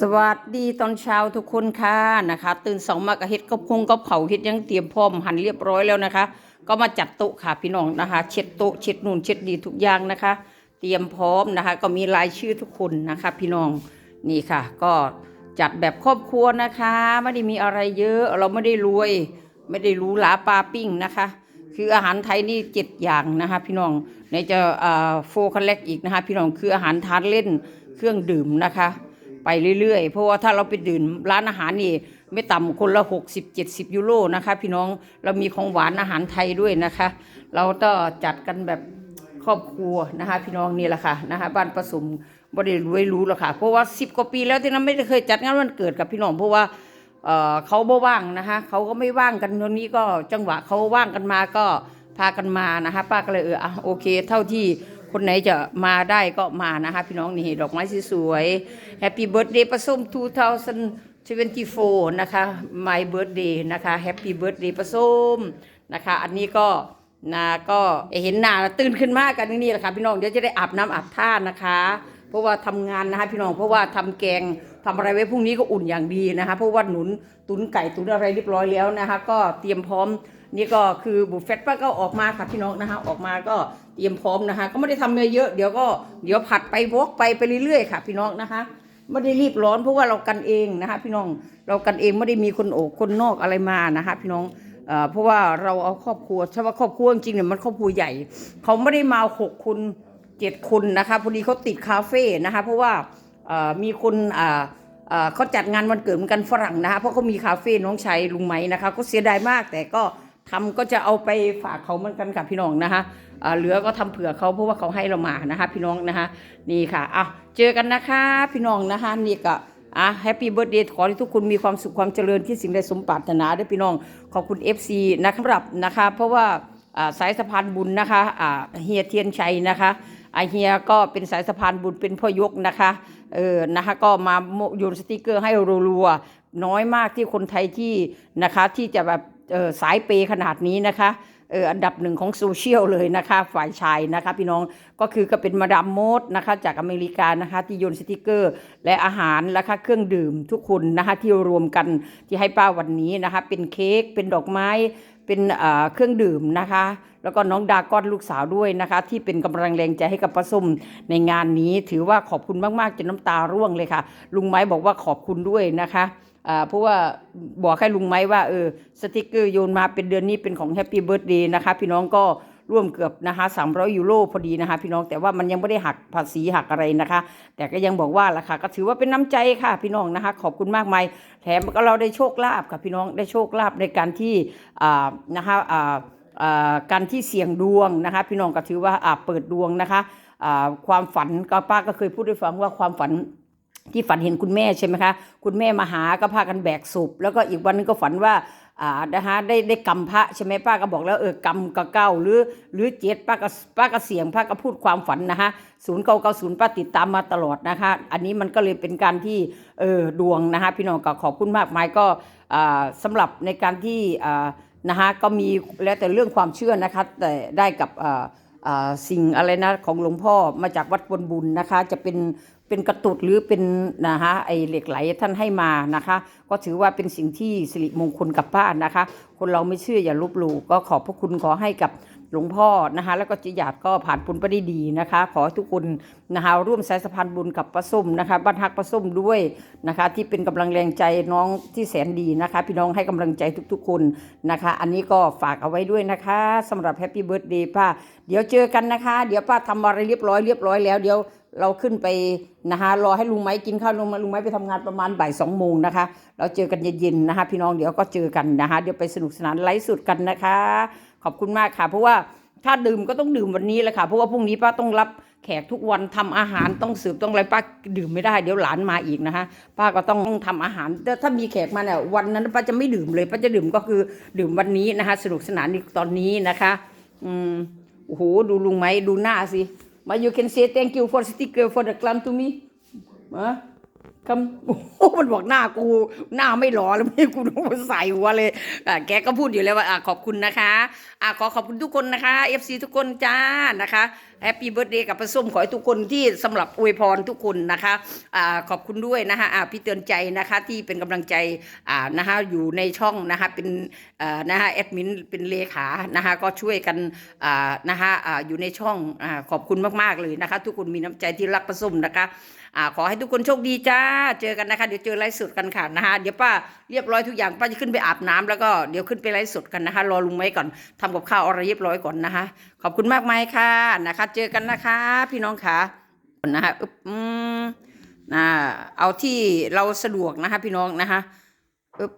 สวัสดีตอนเช้าทุกคนค่ะนะคะ ตื่นสองมากระเฮ็ดกับคงกับเขาเฮ็ดยังเตรียมพร้อมหันเรียบร้อยแล้วนะคะ ก็มาจัดโต๊ะค่ะพี่น้องนะคะ เช็ดโต๊ะเช็ดนู่นเช็ดดีทุกอย่างนะคะ เตรียมพร้อมนะคะ ก็มีรายชื่อทุกคนนะคะ พี่น้องนี่ค่ะ ก็จัดแบบครอบครัวนะคะ ไม่ได้มีอะไรเยอะเราไม่ได้รวย ไม่ได้รู้หลาปลาปิ้งนะคะ คืออาหารไทยนี่เจ็ดอย่างนะคะ พี่น้องในจะโฟคันเลกอีกนะคะ พี่น้องคืออาหารทานเล่นเครื่องดื่มนะคะ ไปเรื่อยๆ เพราะว่าถ้าเราไปดื่มร้านอาหารนี่ไม่ต่ำคนละ 60 70 ยูโรนะคะ พี่น้องเรามีของหวานอาหารไทยด้วยนะคะ เราก็จัดกันแบบครอบครัวนะคะ พี่น้องนี่แหละค่ะนะคะบ้านผสมบ่ได้รวยรู้หรอกค่ะเพราะว่า 10 กว่าปีแล้วที่นั้นไม่ได้เคยจัดงานวันเกิดกับพี่น้องเพราะว่าเเขาบ่ว่างนะคะเขาก็ไม่ว่างกันตรงนี้ก็จังหวะเขาว่างกันมาก็พากันมานะคะป้าก็เลยเออโอเค เท่าที่ คนไหนจะมาได้ก็มานะคะพี่น้องนี่ดอกไม้สวยๆ Happy Birthday ประส้ม2024 นะคะ My Birthday นะคะ Happy Birthday ประส้มนะคะ อันนี้ก็นะก็เห็นหน้าตื่นขึ้นมากกันนี่แหละค่ะพี่น้องเดี๋ยวจะได้อาบน้ำอาบท่านะคะ เพราะว่าทำงานนะคะพี่น้องเพราะว่าทำแกงทำอะไรไว้พรุ่งนี้ก็อุ่นอย่างดีนะคะ เพราะว่าหนุนตุนไก่ตุนอะไรเรียบร้อยแล้วนะคะ ก็เตรียมพร้อม นี่ก็คือบุฟเฟ่ต์ป้าก็ออกมาค่ะพี่น้องนะคะ ออกมาก็เตรียมพร้อมนะคะ ก็ไม่ได้ทำเนื้อเยอะเดี๋ยวก็เดี๋ยวผัดไปวกไปไปเรื่อยๆค่ะ พี่น้องนะคะไม่ได้รีบร้อนเพราะว่าเรากันเองนะคะ พี่น้องเรากันเองไม่ได้มีคนโอกคนนอกอะไรมานะคะ พี่น้องเพราะว่าเราเอาครอบครัวใช่ว่าครอบครัวจริงๆเนี่ยมันครอบครัวใหญ่ เขาไม่ได้มาหกคนเจ็ดคนนะคะพอดีเขาติดคาเฟ่นะคะ เพราะว่ามีคนเอ่อเขาจัดงานวันเกิดเหมือนกันฝรั่งนะคะเพราะเขามีคาเฟ่น้องชายลุงไหมนะคะก็เสียดายมากแต่ก็ ทำก็จะเอาไปฝากเขาเหมือนกันค่ะพี่น้องนะคะเหลือก็ทำเผื่อเขาเพราะว่าเขาให้เรามานะคะ พี่น้องนะคะนี่ค่ะอะเจอกันนะคะ พี่น้องนะคะนี่ก็อะแฮปปี้เบิร์ดเดย์ขอให้ทุกคนมีความสุขความเจริญที่สิ่งใดสมปรารถนาด้วยพี่น้องขอบคุณ FC นะครับสำหรับนะคะ เพราะว่าสายสะพานบุญนะคะอ่าเฮียเทียนชัยนะคะอาเฮียก็เป็นสายสะพานบุญเป็นพ่อยกนะคะเออนะคะก็มาโยนสติกเกอร์ให้รัวๆน้อยมากที่คนไทยที่นะคะที่จะแบบ สายเปย์ขนาดนี้นะคะเอออันดับหนึ่งของโซเชียลเลยนะคะฝ่ายชายนะคะพี่น้องก็คือก็เป็นมาดามโมดนะคะจากอเมริกานะคะที่โยนสติกเกอร์ และอาหารและคะเครื่องดื่มทุกคนนะคะที่รวมกันที่ให้ป้าวันนี้นะคะเป็นเค้กเป็นดอกไม้เป็นเครื่องดื่มนะคะ แล้วก็น้องดาก้อนลูกสาวด้วยนะคะ ที่เป็นกำลังแรงใจให้กับป้าส้มในงานนี้ ถือว่าขอบคุณมากๆจนน้ำตาร่วงเลยค่ะ ลุงไม้บอกว่าขอบคุณด้วยนะคะ เพราะว่าบอกให้ลุงไหมว่าเออสติกเกอร์โยนมาเป็นเดือนนี้เป็นของแฮปปี้เบิร์ดเดย์นะคะพี่น้องก็ร่วมเกือบนะคะ300 ยูโรพอดีนะคะพี่น้องแต่ว่ามันยังไม่ได้หักภาษีหักอะไรนะคะ แต่ก็ยังบอกว่าราคาก็ถือว่าเป็นน้ำใจค่ะพี่น้องนะคะ ขอบคุณมากมายแถมก็เราได้โชคลาภค่ะพี่น้องได้โชคลาภในการที่อ่านะคะอ่าอ่าการที่เสี่ยงดวงนะคะ พี่น้องก็ถือว่าอ่าเปิดดวงนะคะอ่าความฝันก็ป้าก็เคยพูดให้ฟังว่าความฝัน ที่ฝันเห็นคุณแม่ใช่ไหมคะ คุณแม่มาหาก็พากันแบกศพแล้วก็อีกวันนึงก็ฝันว่าอ่านะคะได้ได้กำพระใช่ไหมป้าก็บอกแล้วเออกำก็เก้าหรือหรือเจ็ดป้าก็ป้าก็เสียงป้าก็พูดความฝันนะคะศูนย์เก้าเก้าศูนย์ป้าติดตามมาตลอดนะคะ อันนี้มันก็เลยเป็นการที่เออดวงนะคะพี่น้องก็ขอบคุณมากมายก็อ่าสำหรับในการที่อ่านะคะก็มีแล้วแต่เรื่องความเชื่อนะคะแต่ได้กับอ่า สิ่งอะไรนะของหลวงพ่อมาจากวัดบนบุญนะคะ จะเป็นเป็นกระตุดหรือเป็นนะคะไอเหล็กไหลท่านให้มานะคะ ก็ถือว่าเป็นสิ่งที่สิริมงคลกับบ้านนะคะ คนเราไม่เชื่ออย่าลบหลู่ก็ขอบพระคุณขอให้กับ หลวงพ่อนะคะแล้วก็จิยาดก็ผ่านปุนไปได้ดีนะคะ ขอทุกคนนะคะร่วมสายสะพานบุญกับป้าส้มนะคะบ้านฮักป้าส้มด้วยนะคะที่เป็นกำลังแรงใจน้องที่แสนดีนะคะ พี่น้องให้กำลังใจทุกๆคนนะคะ อันนี้ก็ฝากเอาไว้ด้วยนะคะสำหรับแฮปปี้เบิร์ดเดย์ป้าเดี๋ยวเจอกันนะคะ เดี๋ยวป้าทำอะไรเรียบร้อยเรียบร้อยแล้วเดี๋ยวเราขึ้นไปนะคะรอให้ลุงไม้กินข้าวลุงม้ลุงไม้ไปทำงานประมาณบ่ายสองโมงนะคะเราเจอกันเย็นๆนะคะ พี่น้องเดี๋ยวก็เจอกันนะคะ เดี๋ยวไปสนุกสนานไลฟ์สุดกันนะคะ ขอบคุณมากค่ะ เพราะว่าถ้าดื่มก็ต้องดื่มวันนี้แหละค่ะ เพราะว่าพรุ่งนี้ป้าต้องรับแขกทุกวันทำอาหารต้องสืบต้องอะไรป้าดื่มไม่ได้เดี๋ยวหลานมาอีกนะคะป้าก็ต้องทำอาหารแต่ถ้ามีแขกมาเนี่ยวันนั้นป้าจะไม่ดื่มเลยป้าจะดื่มก็คือดื่มวันนี้นะคะ สนุกสนานในตอนนี้นะคะ อืมโอ้โหดูลุงไหมดูหน้าสิมา you can say thank you for sticker for the clam to me ฮะ คำโอ้มันบอกหน้ากู หน้าไม่หล่อแล้วไม่กูต้องใส่หัวเลยอะแกก็พูดอยู่แล้วว่าอะขอบคุณนะคะอะขอขอบคุณทุกคนนะคะ FC ทุกคนจ้านะคะแฮปปี้เบิร์ดเดย์กับประส้มขอให้ทุกคนที่สำหรับอวยพรทุกคนนะคะอ่าขอบคุณด้วยนะคะอะพี่เตือนใจนะคะที่เป็นกำลังใจอ่านะคะอยู่ในช่องนะคะเป็นอ่อนะคะแอดมินเป็นเลขานะคะก็ช่วยกันอ่านะคะอ่าอยู่ในช่องอ่าขอบคุณมากๆเลยนะคะ ทุกคนมีน้ำใจที่รักประส้มนะคะ อ่าขอให้ทุกคนโชคดีจ้า เจอกันนะคะ เดี๋ยวเจอไลฟ์สดกันค่ะนะคะเดี๋ยวป้าเรียบร้อยทุกอย่างป้าจะขึ้นไปอาบน้ำแล้วก็เดี๋ยวขึ้นไปไลฟ์สดกันนะคะ รอลุงไว้ก่อนทำกับข้าวอะไรเรียบร้อยก่อนนะคะ ขอบคุณมากมายค่ะนะคะ เจอกันนะคะ พี่น้องค่ะนะคะอืมนะเอาที่เราสะดวกนะคะ พี่น้องนะคะอึ๊บ